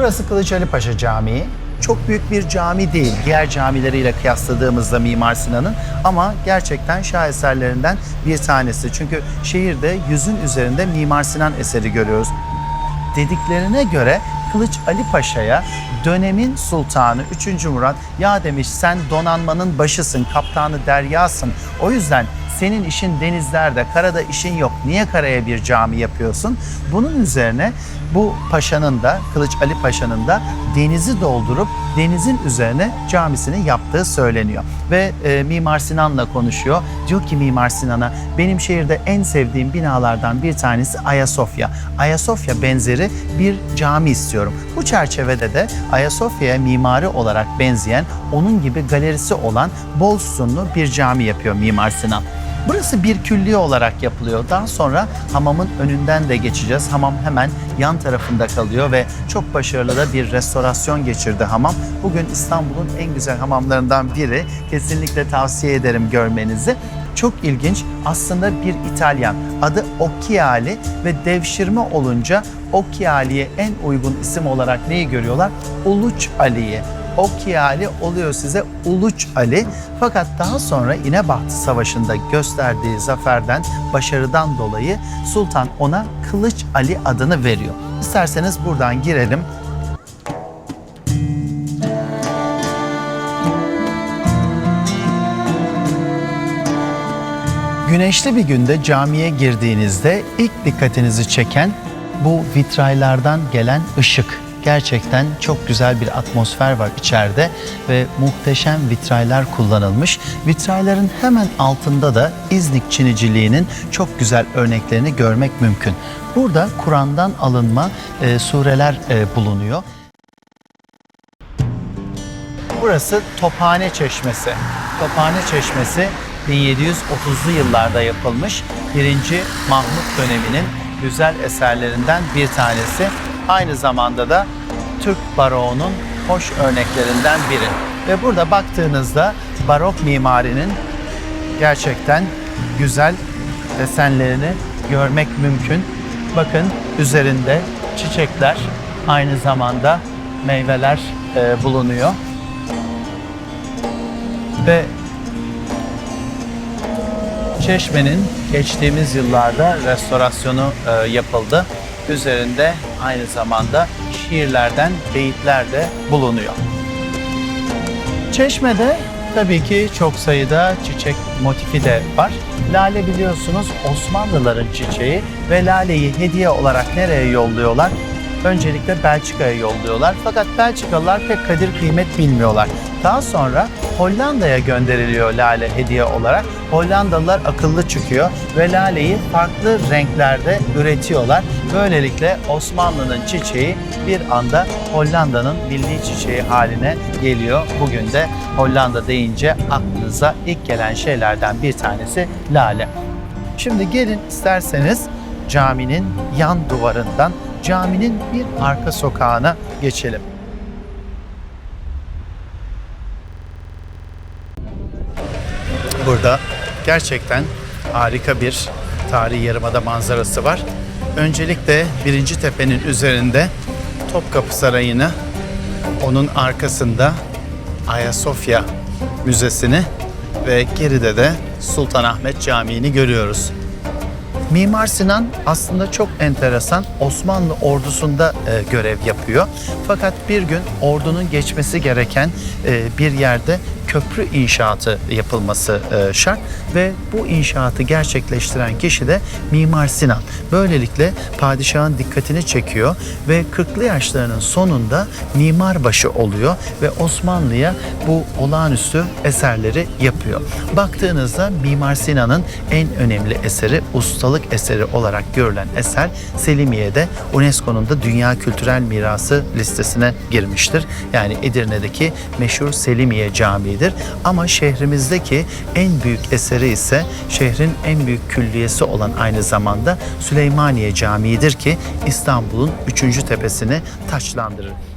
Burası Kılıç Ali Paşa Camii. Çok büyük bir cami değil diğer camileriyle kıyasladığımızda Mimar Sinan'ın ama gerçekten şaheserlerinden bir tanesi. Çünkü şehirde yüzün üzerinde Mimar Sinan eseri görüyoruz. Dediklerine göre Kılıç Ali Paşa'ya dönemin sultanı 3. Murat ya demiş sen donanmanın başısın, kaptanı deryasın. O yüzden senin işin denizlerde, karada işin yok. Niye karaya bir cami yapıyorsun? Bunun üzerine bu paşanın da, Kılıç Ali Paşa'nın da denizi doldurup denizin üzerine camisini yaptığı söyleniyor. Ve e, Mimar Sinan'la konuşuyor. Diyor ki Mimar Sinan'a benim şehirde en sevdiğim binalardan bir tanesi Ayasofya. Ayasofya benzeri bir cami istiyorum. Bu çerçevede de Ayasofya'ya mimari olarak benzeyen, onun gibi galerisi olan bol sütunlu bir cami yapıyor Mimar Sinan. Burası bir külliye olarak yapılıyor. Daha sonra hamamın önünden de geçeceğiz. Hamam hemen yan tarafında kalıyor ve çok başarılı da bir restorasyon geçirdi hamam. Bugün İstanbul'un en güzel hamamlarından biri. Kesinlikle tavsiye ederim görmenizi. Çok ilginç. Aslında bir İtalyan. Adı Occhiali ve devşirme olunca Occhiali'ye en uygun isim olarak neyi görüyorlar? Uluç Ali'yi. Occhiali oluyor size Uluç Ali. Fakat daha sonra İnebahtı Savaşı'nda gösterdiği zaferden, başarıdan dolayı Sultan ona Kılıç Ali adını veriyor. İsterseniz buradan girelim. Güneşli bir günde camiye girdiğinizde ilk dikkatinizi çeken bu vitraylardan gelen ışık. Gerçekten çok güzel bir atmosfer var içeride ve muhteşem vitraylar kullanılmış. Vitrayların hemen altında da İznik Çiniciliğinin çok güzel örneklerini görmek mümkün. Burada Kur'an'dan alınma e, sureler e, bulunuyor. Burası Tophane Çeşmesi. Tophane Çeşmesi 1730'lu yıllarda yapılmış 1. Mahmut döneminin güzel eserlerinden bir tanesi. Aynı zamanda da Türk baroğunun hoş örneklerinden biri. Ve burada baktığınızda barok mimarinin gerçekten güzel desenlerini görmek mümkün. Bakın üzerinde çiçekler, aynı zamanda meyveler e, bulunuyor. Ve Çeşme'nin geçtiğimiz yıllarda restorasyonu e, yapıldı. Üzerinde aynı zamanda şiirlerden beyitler de bulunuyor. Çeşme'de tabii ki çok sayıda çiçek motifi de var. Lale biliyorsunuz Osmanlıların çiçeği ve laleyi hediye olarak nereye yolluyorlar? Öncelikle Belçika'ya yolluyorlar. Fakat Belçikalılar pek kadir kıymet bilmiyorlar. Daha sonra Hollanda'ya gönderiliyor lale hediye olarak. Hollandalılar akıllı çıkıyor ve laleyi farklı renklerde üretiyorlar. Böylelikle Osmanlı'nın çiçeği bir anda Hollanda'nın milli çiçeği haline geliyor. Bugün de Hollanda deyince aklınıza ilk gelen şeylerden bir tanesi lale. Şimdi gelin isterseniz caminin yan duvarından caminin bir arka sokağına geçelim. Burada gerçekten harika bir tarihi yarımada manzarası var. Öncelikle birinci tepenin üzerinde Topkapı Sarayı'nı, onun arkasında Ayasofya Müzesi'ni ve geride de Sultanahmet Camii'ni görüyoruz. Mimar Sinan aslında çok enteresan Osmanlı ordusunda e, görev yapıyor. Fakat bir gün ordunun geçmesi gereken e, bir yerde köprü inşaatı yapılması e, şart ve bu inşaatı gerçekleştiren kişi de Mimar Sinan. Böylelikle padişahın dikkatini çekiyor ve 40'lı yaşlarının sonunda mimarbaşı oluyor ve Osmanlı'ya bu olağanüstü eserleri yapıyor. Baktığınızda Mimar Sinan'ın en önemli eseri ustalık eseri olarak görülen eser Selimiye'de UNESCO'nun da Dünya Kültürel Mirası listesine girmiştir. Yani Edirne'deki meşhur Selimiye Camii'dir. Ama şehrimizdeki en büyük eseri ise şehrin en büyük külliyesi olan aynı zamanda Süleymaniye Camii'dir ki İstanbul'un üçüncü tepesini taçlandırır.